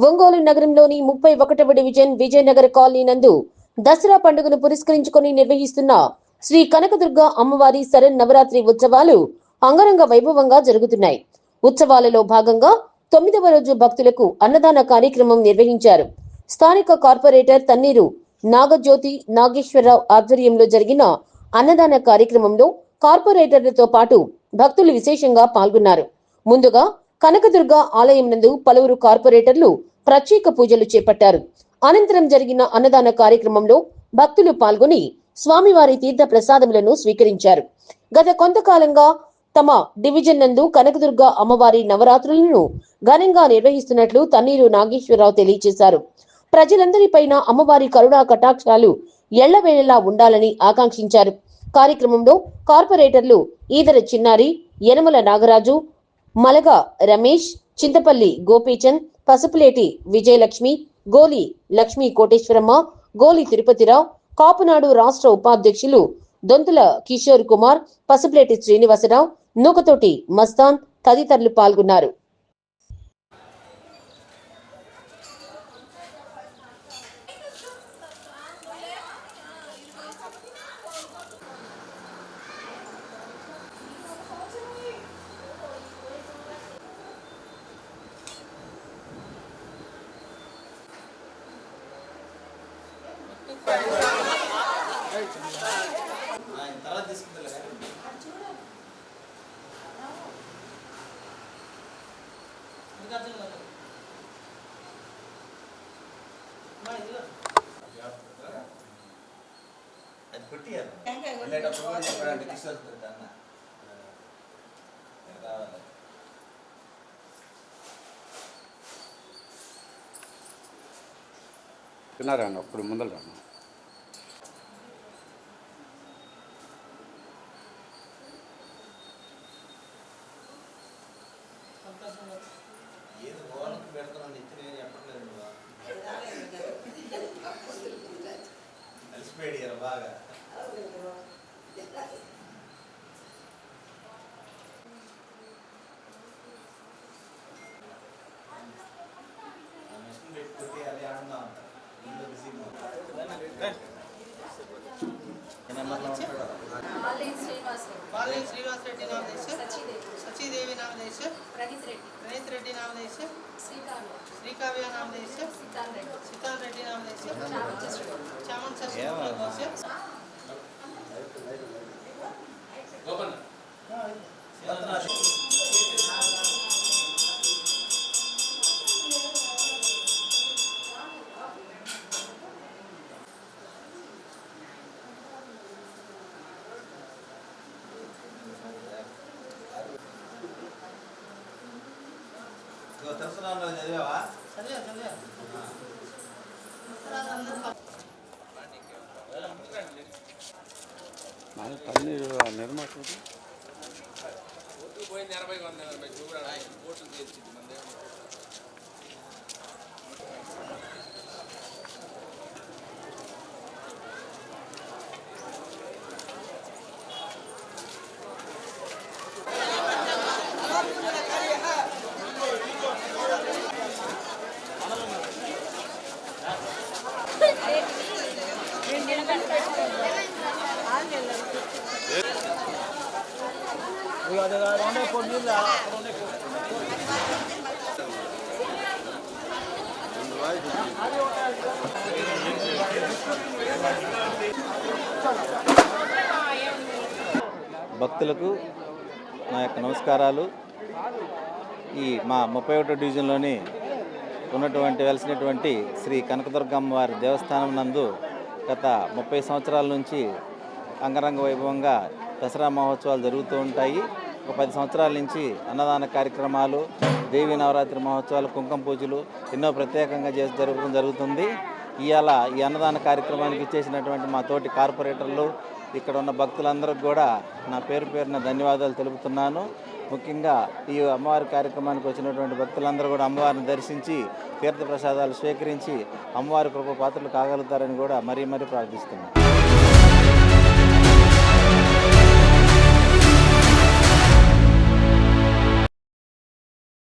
ఒంగోలు నగరంలోని ముప్పై ఒకటవ డివిజన్ విజయనగర కాలనీ నందు దసరా పండుగను పురస్కరించుకొని నిర్వహిస్తున్న శ్రీ కనకదుర్గ అమ్మవారి శరణ్ నవరాత్రి ఉత్సవాలు అంగరంగ వైభవంగా జరుగుతున్నాయి. ఉత్సవాలలో భాగంగా తొమ్మిదవ రోజు భక్తులకు అన్నదాన కార్యక్రమం నిర్వహించారు. స్థానిక కార్పొరేటర్ తన్నీరు నాగజ్యోతి నాగేశ్వరరావు ఆధ్వర్యంలో జరిగిన అన్నదాన కార్యక్రమంలో కార్పొరేటర్లతో పాటు భక్తులు విశేషంగా పాల్గొన్నారు. ముందుగా కనకదుర్గ ఆలయం నందు పలువురు కార్పొరేటర్లు ప్రత్యేక పూజలు చేపట్టారు. అనంతరం జరిగిన అన్నదాన కార్యక్రమంలో భక్తులు పాల్గొని స్వామివారి తీర్థ ప్రసాదములను స్వీకరించారు. గత కొంతకాలంగా తమ డివిజన్ నందు కనకదుర్గ అమ్మవారి నవరాత్రులను ఘనంగా నిర్వహిస్తున్నట్లు తన్నీరు నాగేశ్వరరావు తెలియజేశారు ప్రజలందరిపైన అమ్మవారి కరుణా కటాక్షాలు ఎళ్ళవేళలా ఉండాలని ఆకాంక్షించారు. కార్యక్రమంలో కార్పొరేటర్లు ఈదర చిన్నారి యనమల నాగరాజు మలగ రమేష్ చింతపల్లి గోపీచంద్ పసుపులేటి విజయలక్ష్మి గోలి లక్ష్మీ కోటేశ్వరమ్మ గోలి తిరుపతిరావు కాపునాడు రాష్ట్ర ఉపాధ్యక్షులు దొంతుల కిషోర్ కుమార్ పసుపులేటి శ్రీనివాసరావు నూకతోటి మస్తాన్ తదితరులు పాల్గొన్నారు. తర్వాత తీసుకుంటలే అది కొట్టియారు వెళ్ళేటప్పుడు అన్న? రావాలి తిన్నారాను అప్పుడు ముందర రాను. అలసిపోయాడు బాగా బాలయ్య శ్రీనివాస్ రెడ్డి నామదేశ సచిదేవి. నామదేశ ప్రణీత్ రెడ్డి. ప్రణీత్ రెడ్డి నామదేశ శ్రీకావ్య. నామదేశ సిద్ధాంత్ రెడ్డి. సిద్ధాంత్ రెడ్డి నామదేశ చామన్ శశి తెలుసుకున్నాను చదివావా? చదివా చదివా. మన పన్నీరు నిర్మాత భక్తులకు నా యొక్క నమస్కారాలు. ఈ మా ముప్పై ఒకటో డివిజన్లోని ఉన్నటువంటి వెలిసినటువంటి శ్రీ కనకదుర్గమ్మ వారి దేవస్థానం నందు గత ముప్పై సంవత్సరాల నుంచి అంగరంగ వైభవంగా దసరా మహోత్సవాలు జరుగుతూ ఉంటాయి. ఒక పది సంవత్సరాల నుంచి అన్నదాన కార్యక్రమాలు దేవీ నవరాత్రి మహోత్సవాలు కుంకుమ పూజలు ఎన్నో ప్రత్యేకంగా చేసి జరగడం జరుగుతుంది. ఇవాళ ఈ అన్నదాన కార్యక్రమానికి ఇచ్చేసినటువంటి మా తోటి కార్పొరేటర్లు ఇక్కడ ఉన్న భక్తులందరికీ కూడా నా పేరు పేరున ధన్యవాదాలు తెలుపుతున్నాను. ముఖ్యంగా ఈ అమ్మవారి కార్యక్రమానికి వచ్చినటువంటి భక్తులందరూ కూడా అమ్మవారిని దర్శించి తీర్థ ప్రసాదాలు స్వీకరించి అమ్మవారి కృప పాత్రలు కాగలుగుతారని కూడా మరీ మరీ ప్రార్థిస్తున్నాను